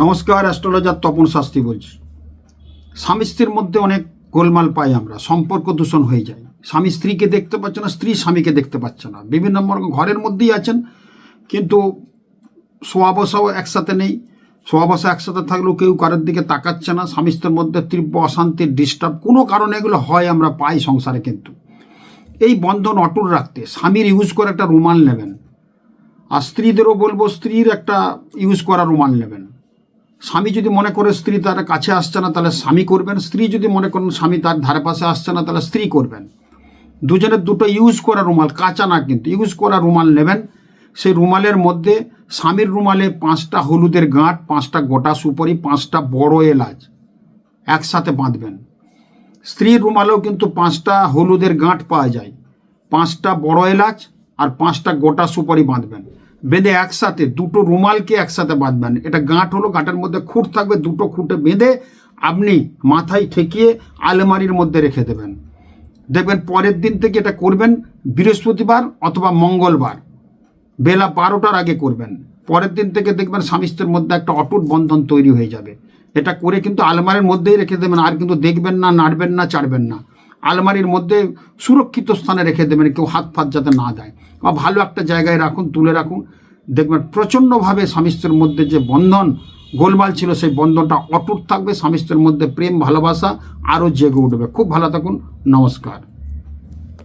নমস্কার, অ্যাস্ট্রোলজার তপন শাস্ত্রী বলছি। স্বামী স্ত্রীর মধ্যে অনেক গোলমাল পাই আমরা, সম্পর্ক দূষণ হয়ে যায়। স্বামী স্ত্রীকে দেখতে পাচ্ছে না, স্ত্রী স্বামীকে দেখতে পাচ্ছে না। বিভিন্ন ঘরের মধ্যেই আছেন, কিন্তু শোয়া বসাও একসাথে নেই। শোয়া বসা একসাথে থাকলেও কেউ কারোর দিকে তাকাচ্ছে না। স্বামী স্ত্রীর মধ্যে তীব্র অশান্তির ডিস্টার্ব কোনো কারণে এগুলো হয় আমরা পাই সংসারে কিন্তু। এই বন্ধন অটুট রাখতে স্বামীর ইউজ করে একটা রুমাল নেবেন। আর স্ত্রীদেরও বলব, স্ত্রীর একটা ইউজ করা রুমাল নেবেন। স্বামী যদি মনে করে স্ত্রী তার কাছে আসছে না, তাহলে স্বামী করবেন। স্ত্রী যদি মনে করেন স্বামী তার ধারে পাশে আসছে না, তাহলে স্ত্রী করবেন। দুজনের দুটো ইউজ করা রুমাল, কাঁচা না কিন্তু ইউজ করা রুমাল নেবেন। সেই রুমালের মধ্যে স্বামীর রুমালে পাঁচটা হলুদের গাঁট, পাঁচটা গোটা সুপারি, পাঁচটা বড় এলাচ একসাথে বাঁধবেন। স্ত্রীর রুমালেও কিন্তু পাঁচটা হলুদের গাঁট পাওয়া যায়। পাঁচটা বড় এলাচ আর পাঁচটা গোটা সুপারি বাঁধবেন। বেঁধে একসাথে, দুটো রুমালকে একসাথে বাঁধবেন। এটা গাঁট হলো, গাঁটের মধ্যে খুঁট থাকবে, দুটো খুঁটে বেঁধে আপনি মাথায় ঠেকিয়ে আলমারির মধ্যে রেখে দেবেন। দেখবেন পরের দিন থেকে এটা করবেন বৃহস্পতিবার অথবা মঙ্গলবার। বেলা বারোটার আগে করবেন। পরের দিন থেকে দেখবেন স্বামী মধ্যে একটা অটুট বন্ধন তৈরি হয়ে যাবে। এটা করে কিন্তু আলমারির মধ্যেই রেখে দেবেন, আর কিন্তু দেখবেন না, নাড়বেন না, চাড়বেন না। আলমারির মধ্যে সুরক্ষিত স্থানে রেখে দেবেন, কেউ হাত ফাত যাতে না দেয়। বা ভালো একটা জায়গায় রাখুন, তুলে রাখুন। দেখবেন প্রচণ্ডভাবে স্বামী স্ত্রীর মধ্যে যে বন্ধন, গোলমাল ছিল, সেই বন্ধনটা অটুট থাকবে। স্বামী স্ত্রীর মধ্যে প্রেম, ভালোবাসা আরও জেগে উঠবে। খুব ভালো থাকুন, নমস্কার।